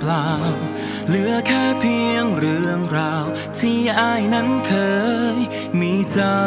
เปล่า เหลือแค่เพียงเรื่องราว ที่อายนั้นเคยมีเจ้า